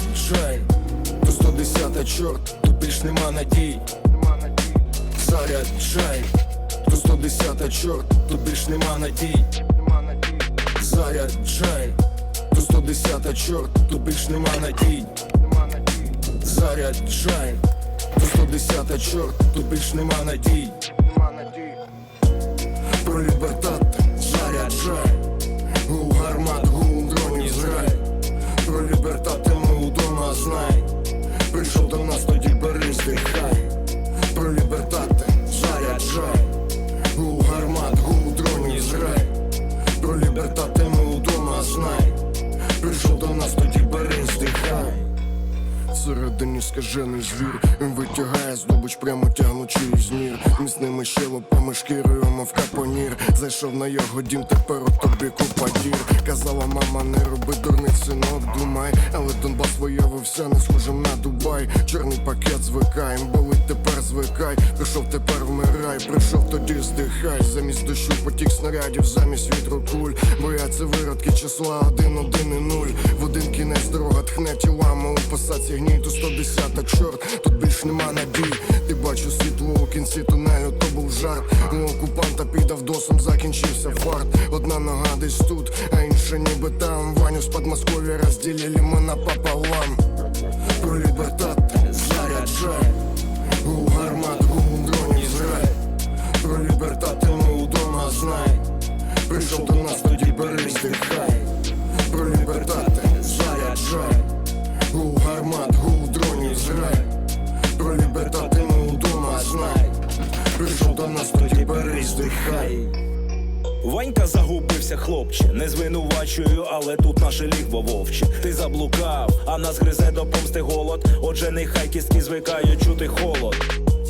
Заряджай, до 110 чорт, тут більш нема надій. Заряджай, до 110 чорт, тут більш нема надій. Заряджай, до 110 чорт, тут більш нема надій. Заряджай, до 110 чорт, тут більш нема надій. Всередині скажений звір. Він витягає здобуч, прямо тягнучи із нір. Міцними щелопами шкірою, мов капонір. Зайшов на його дім, тепер у тобі купа дір. Казала мама, не роби дурних синок, думай Але Донбас виявився не схожим на Дубай Чорний пакет звикай, болить тепер звикай. Прийшов тепер вмирай, прийшов тоді здихай. Замість дощу потік снарядів, замість вітру куль. Бояться виродки числа один, один і нуль. В один кінець дорога тхне тілами у посадці гній до 110 чорт. Тут більш нема надій. Ти бачу світло у кінці тунелю, то був жарт. У окупанта під авдосом закінчився фарт. Одна нога десь тут, а інша ніби там. Ваню з Подмосков'я розділили ми напополам Прийшов до нас, тоді бери здихай Про лібертат заряджай У гармат гул дроні зрай Про лібертат ми удома знай Прийшов до нас, тоді бери здихай Ванька загубився, хлопче, не звинувачую, але тут наше лігво вовче. Ти заблукав, а нас гризе до помсти голод. Отже, нехай кістки звикають чути холод.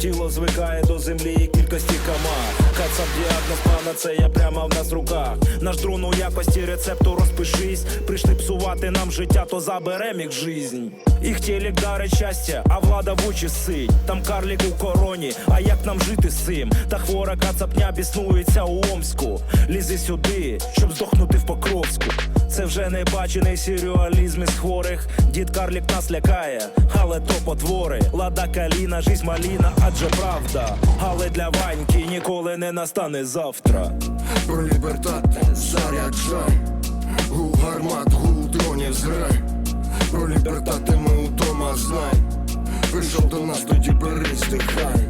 Тіло звикає до землі і кількості комах. Кацап діагноз пана, це я прямо в нас в руках. Наш дрон у якості рецепту розпишись. Прийшли псувати нам життя, то заберем їх жизнь. Їх телек дарить щастя, а влада в очі сить. Там карлік у короні, а як нам жити з цим? Та хвора кацапня біснується у Омську. Лізи сюди, щоб здохнути в Покровську. Це вже не бачений сюрреалізм із хворих. Дід Карлік нас лякає, але то потвори. Лада каліна, жизнь маліна, адже правда. Але для Ваньки ніколи не настане завтра. Про лібертат заряджай У гармат гул дронів зграй Про лібертат ми удома знай Прийшов до нас, тоді бери здихай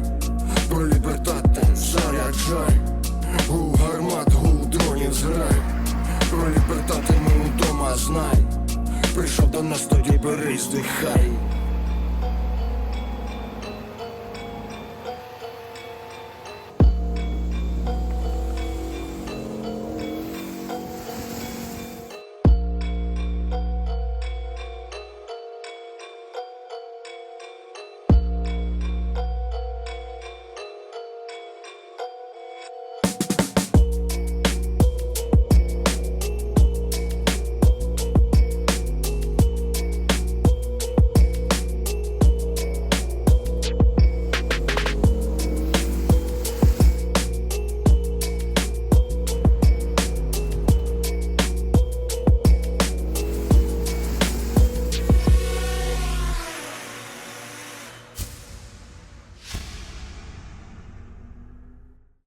Про лібертат заряджай Прийшов до нас, тоді бери здихай